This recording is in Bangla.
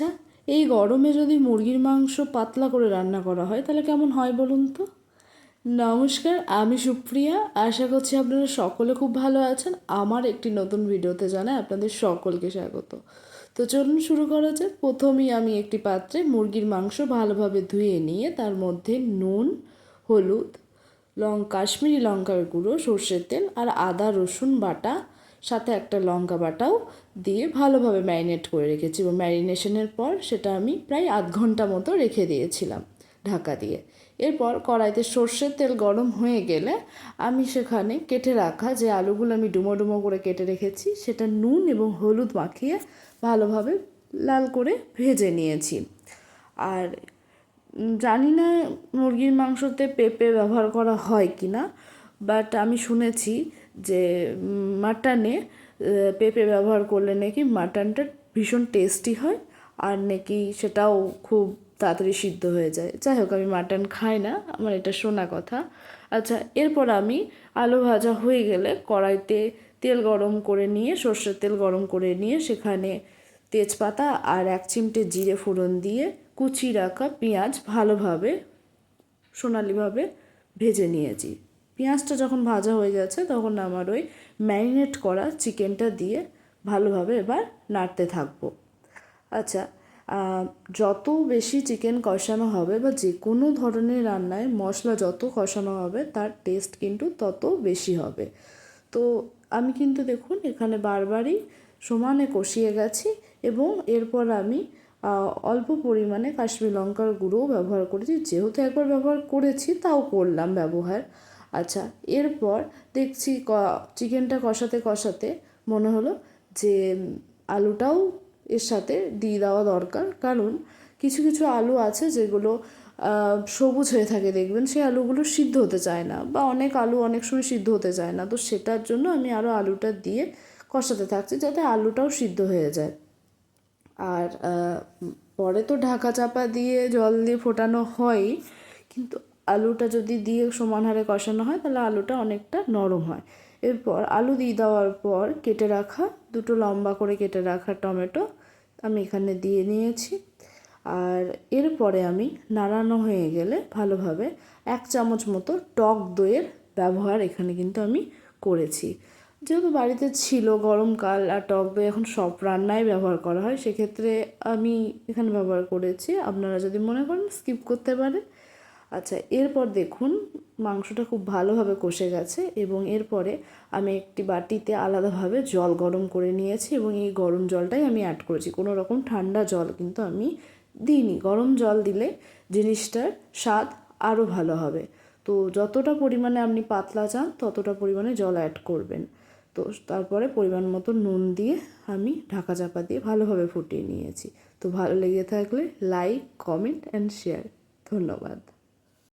আচ্ছা এই গরমে যদি মুরগির মাংস পাতলা করে রান্না করা হয়, তাহলে কেমন হয় বলুন তো? নমস্কার, আমি সুপ্রিয়া। আশা করছি আপনারা সকলে খুব ভালো আছেন। আমার একটি নতুন ভিডিওতে জানাই আপনাদের সকলকে স্বাগত। তো চলুন শুরু করা যাক। প্রথমেই আমি একটি পাত্রে মুরগির মাংস ভালোভাবে ধুয়ে নিয়ে, তার মধ্যে নুন, হলুদ, লং, কাশ্মীরি লঙ্কার গুঁড়ো, সর্ষের তেল আর আদা রসুন বাটা সাথে একটা লঙ্কা বাটাও দিয়ে ভালোভাবে ম্যারিনেট করে রেখেছি এবং ম্যারিনেশনের পর সেটা আমি প্রায় আধ ঘণ্টা মতো রেখে দিয়েছিলাম ঢাকা দিয়ে। এরপর কড়াইতে সর্ষের তেল গরম হয়ে গেলে আমি সেখানে কেটে রাখা যে আলুগুলো আমি ডুমো ডুমো করে কেটে রেখেছি, সেটা নুন এবং হলুদ মাখিয়ে ভালোভাবে লাল করে ভেজে নিয়েছি। আর জানি না মুরগির মাংসতে পেঁপে ব্যবহার করা হয় কি না বাট আমি শুনেছি যে মাটনে পেঁপে ব্যবহার করলে নাকি মাটনটা ভীষণ টেস্টি হয় আর নাকি সেটাও খুব তাড়াতাড়ি সিদ্ধ হয়ে যায়। যাই হোক, আমি মাটন খাই না, আমার এটা শোনা কথা। আচ্ছা এরপর আমি আলু ভাজা হয়ে গেলে কড়াইতে তেল গরম করে নিয়ে, সর্ষের তেল গরম করে নিয়ে সেখানে তেজপাতা আর এক চিমটে জিরে ফোড়ন দিয়ে কুচি রাখা পেঁয়াজ ভালোভাবে, সোনালিভাবে ভেজে নিয়েছি। পেঁয়াজটা যখন ভাজা হয়ে যাচ্ছে তখন আমার ওই ম্যারিনেট করা চিকেনটা দিয়ে ভালোভাবে এবার নাড়তে থাকব। আচ্ছা যত বেশি চিকেন কষানো হবে বা যে কোনো ধরনের রান্নায় মশলা যত কষানো হবে, তার টেস্ট কিন্তু তত বেশি হবে। তো আমি কিন্তু দেখুন, এখানে বারবারই সমানে কষিয়ে গেছি এবং এরপর আমি অল্প পরিমাণে কাশ্মীর লঙ্কার গুঁড়োও ব্যবহার করেছি। যেহেতু একবার ব্যবহার করেছি, তাও করলাম ব্যবহার। আচ্ছা এরপর দেখছি ক- চিকেনটা কষাতে কষাতে মনে হলো যে আলুটাও এর সাথে দিয়ে দেওয়া দরকার। কারণ কিছু কিছু আলু আছে যেগুলো সবুজ হয়ে থাকে দেখবেন, সেই আলুগুলো সিদ্ধ হতে চায় না বা অনেক আলু অনেক সময় সিদ্ধ হতে চায় না। তো সেটার জন্য আমি আরও আলুটা দিয়ে কষাতে থাকছি যাতে আলুটাও সিদ্ধ হয়ে যায়। আর পরে তো ঢাকা চাপা দিয়ে জল দিয়ে ফোটানো হয় কিন্তু আলুটা যদি দিয়ে সমান হারে কষানো হয়, তাহলে আলুটা অনেকটা নরম হয়। এরপর আলু দিয়ে দেওয়ার পর কেটে রাখা দুটো লম্বা করে কেটে রাখা টমেটো আমি এখানে দিয়ে নিয়েছি। আর এরপরে আমি নাড়ানো হয়ে গেলে ভালোভাবে এক চামচ মতো টক দইয়ের ব্যবহার এখানে কিন্তু আমি করেছি। যেহেতু বাড়িতে ছিল গরমকাল আর টক দই এখন সব রান্নায় ব্যবহার করা হয়, সেক্ষেত্রে আমি এখানে ব্যবহার করেছি। আপনারা যদি মনে করেন, স্কিপ করতে পারেন। আচ্ছা এরপর দেখুন, মাংসটা খুব ভালোভাবে কষে গেছে এবং এরপরে আমি একটি বাটিতে আলাদাভাবে জল গরম করে নিয়েছি এবং এই গরম জলটাই আমি অ্যাড করেছি। কোনো রকম ঠান্ডা জল কিন্তু আমি দিইনি। গরম জল দিলে জিনিসটার স্বাদ আরও ভালো হবে। তো যতটা পরিমাণে আপনি পাতলা চান, ততটা পরিমাণে জল অ্যাড করবেন। তো তারপরে পরিমাণ মতো নুন দিয়ে আমি ঢাকা চাপা দিয়ে ভালোভাবে ফুটিয়ে নিয়েছি। তো ভালো লেগে থাকলে লাইক কমেন্ট অ্যান্ড শেয়ার ধন্যবাদ।